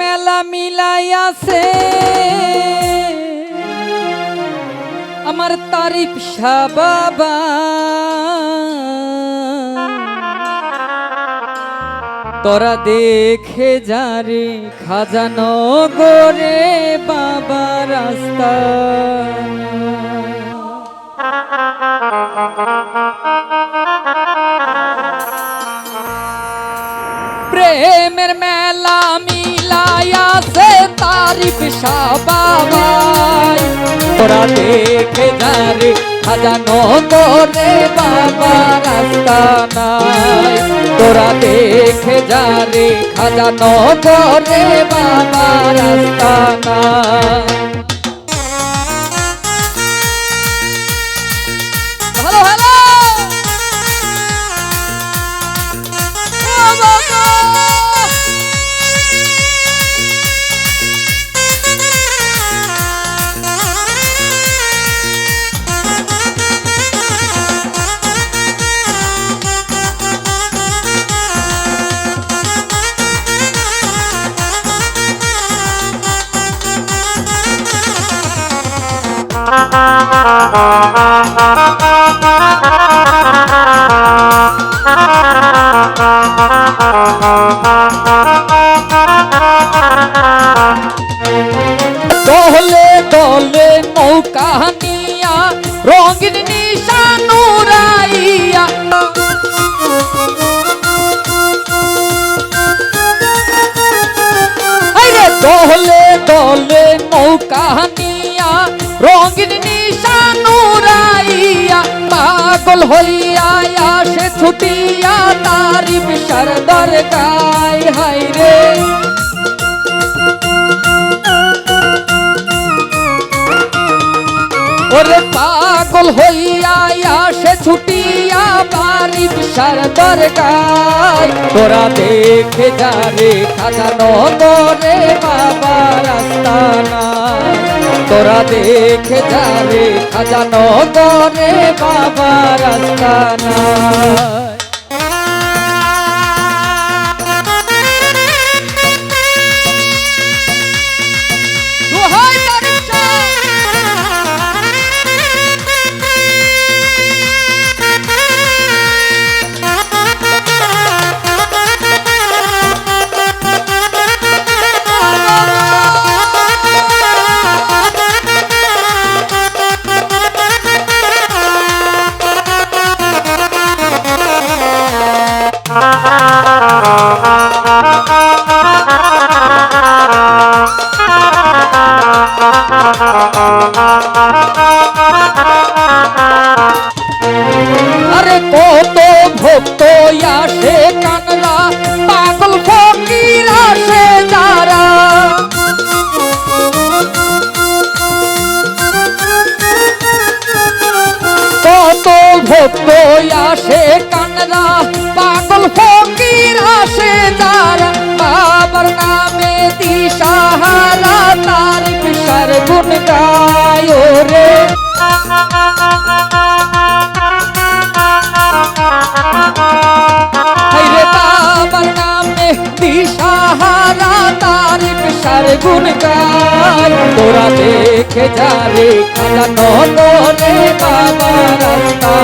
মেলা মিলাই আছে আমার তারিফ শাহ বাবা। তোরা দেখে যারে খাজানো গোরে বাবা রাস্তা। প্রেমের মেলা মিলাইয়াছে তারিফ শাহ বাবাই তোরা দেখে যারে খাজানো তোরে বাবা রাস্তা নাই। তোরা দেখে যারে খাজানো তোরে বাবা রাস্তা নাই। दोहले दोहले मौका हनिया रोंगिन निशानू राइया। अरे दोहले नौ मौका हनिया रोंगिन নিশানুরাইয়া পাগল হইয়া আসে ছুটিয়া তারিফ সরদার গায় হাই রে ওরে পাগল হইয়া আসে ছুটিয়া বাড়ি বিশার দরগায় তোরা দেখে যারে খাজানো করে বাবা রাস্তা নাই। তোরা দেখে যাবে খাজানো করে বাবা রাস্তা গুণ গায় রে বাবার নামে দিশাহারা তার বিশার গুণ গায়। তোরা দেখে যারে খাজানো করে বাবা রাস্তা।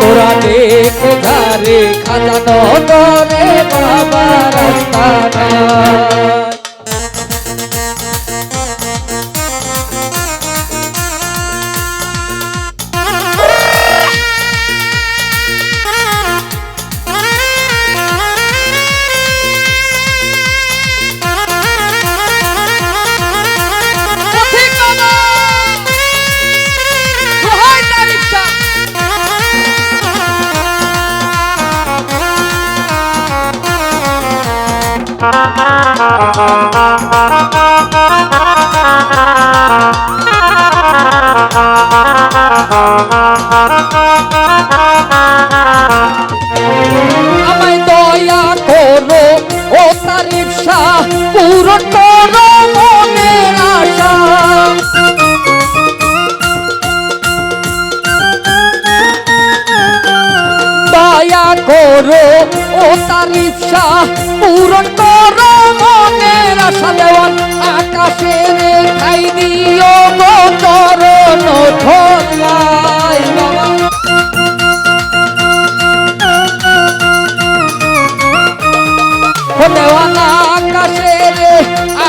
তোরা দেখে যারে খাজানো করে বাবা রাস্তা আমায় দয়া করো, ও তারিফ শাহ পূরণ করো মনের আশা। দয়া করো, ও তারিফ শাহ পূরণ করো মনে আশা দেওয়ান আকাশের খাই দিও গো চরণ ধলাই বাবা। ও দেওয়ানা আকাশের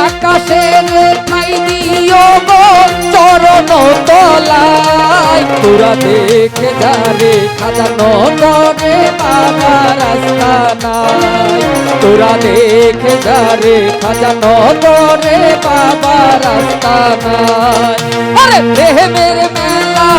আকাশের ঠাই দিও গো চরণ তলাই তোরা দেখে রাস্তা নাই। তোরা দেখে যারে খাজা নগরে বাবা রাস্তা নাই। আরে প্রেমের মেলা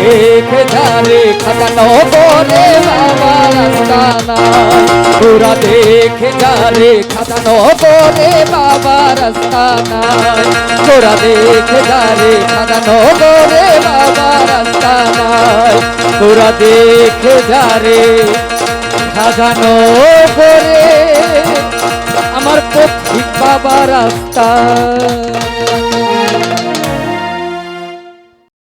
দেখে খাজানো করে বাবা রাস্তা নাই তোরা দেখে যারে খাজানো করে বাবা রাস্তা নাই তোরা দেখে যারে খাজানো করে বাবা রাস্তা নাই তোরা দেখে যারে সাজানো করে আমার পথিক বাবা রাস্তা